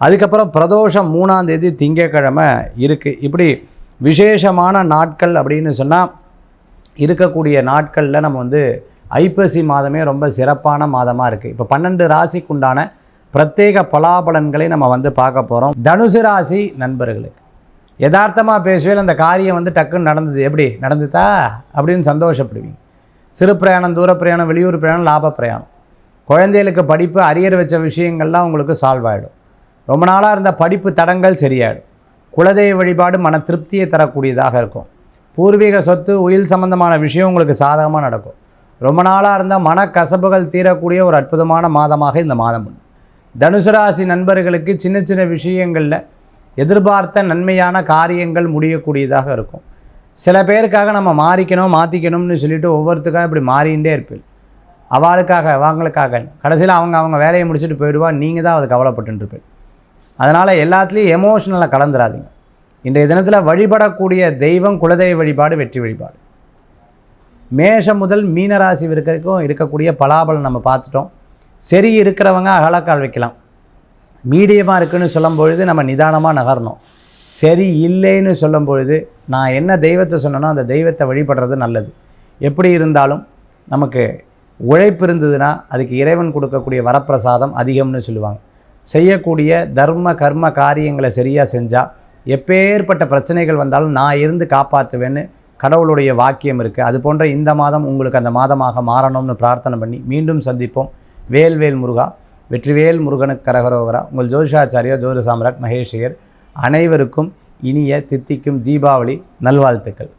அதுக்கப்புறம் பிரதோஷம் மூணாம் தேதி திங்கக்கிழமை இருக்குது இப்படி விசேஷமான நாட்கள் அப்படின்னு சொன்னால் இருக்கக்கூடிய நாட்களில் நம்ம வந்து ஐப்பசி மாதமே ரொம்ப சிறப்பான மாதமாக இருக்குது இப்போ பன்னெண்டு ராசிக்குண்டான பிரத்யேக பலாபலன்களை நம்ம வந்து பார்க்க போகிறோம் தனுசு ராசி நண்பர்களுக்கு யதார்த்தமாக பேசுவேல் அந்த காரியம் வந்து டக்குன்னு நடந்தது. எப்படி? நடந்துதா? அப்படின்னு சந்தோஷப்படுவீங்க. சிறு பிரயாணம் தூர பிரயாணம் வெளியூர் பிரயாணம் லாப பிரயாணம். குழந்தைகளுக்கு படிப்பு அரியர் வச்ச விஷயங்கள்லாம் உங்களுக்கு சால்வ் ஆகிடும் ரொம்ப நாளாக இருந்த படிப்பு தடங்கள் சரியாயிடும். குலதெய்வ வழிபாடு மன திருப்தியை தரக்கூடியதாக இருக்கும். பூர்வீக சொத்து உயில் சம்பந்தமான விஷயம் உங்களுக்கு சாதகமாக நடக்கும். ரொம்ப நாளாக இருந்த மனக்கசப்புகள் தீரக்கூடிய ஒரு அற்புதமான மாதமாக இந்த மாதம் உண்டு. தனுசு ராசி நண்பர்களுக்கு சின்ன சின்ன விஷயங்களில் எதிர்பார்த்த நன்மையான காரியங்கள் முடியக்கூடியதாக இருக்கும். சில பேருக்காக நம்ம மாறிக்கணும் மாற்றிக்கணும்னு சொல்லிட்டு ஒவ்வொருத்துக்காக இப்படி மாறிகிட்டே இருப்பேன் அவளுக்காக அவங்களுக்காக. கடைசியில் அவங்க அவங்க வேலையை முடிச்சுட்டு போயிடுவா. நீங்கள் தான் அது கவலைப்பட்டுருப்பேன் அதனால் எல்லாத்துலேயும் எமோஷனலாக கலந்துராதிங்க இன்றைய தினத்தில் வழிபடக்கூடிய தெய்வம் குலதெய்வ வழிபாடு வெற்றி வழிபாடு. மேஷம் முதல் மீனராசி வரைக்கும் இருக்கக்கூடிய பலாபலம் நம்ம பார்த்துட்டோம். சரி இருக்கிறவங்க அகலக்கால் வைக்கலாம். மீடியமாக இருக்குன்னு சொல்லும் பொழுது நம்ம நிதானமாக நகரணும். சரி இல்லைன்னு சொல்லும் பொழுது நான் என்ன தெய்வத்தை சொன்னனோ அந்த தெய்வத்தை வழிபடுறது நல்லது. எப்படி இருந்தாலும் நமக்கு உழைப்பு இருந்ததுன்னா அதுக்கு இறைவன் கொடுக்கக்கூடிய வரப்பிரசாதம் அதிகம்னு சொல்லுவாங்க. செய்யக்கூடிய தர்ம கர்ம காரியங்களை சரியாக செஞ்சால் எப்பேற்பட்ட பிரச்சனைகள் வந்தாலும் நான் இருந்து காப்பாற்றுவேன்னு கடவுளுடைய வாக்கியம் இருக்குது அது போன்ற இந்த மாதம் உங்களுக்கு அந்த மாதமாக மாறணும்னு பிரார்த்தனை பண்ணி மீண்டும் சந்திப்போம். வேல்வேல் முருகா வெற்றிவேல் முருகனுக்கு கரகரோகரா. உங்கள் ஜோதிஷாச்சாரியா ஜோதி சாம்ராட் மகேஷியர் அனைவருக்கும் இனிய தித்திக்கும் தீபாவளி நல்வாழ்த்துக்கள்.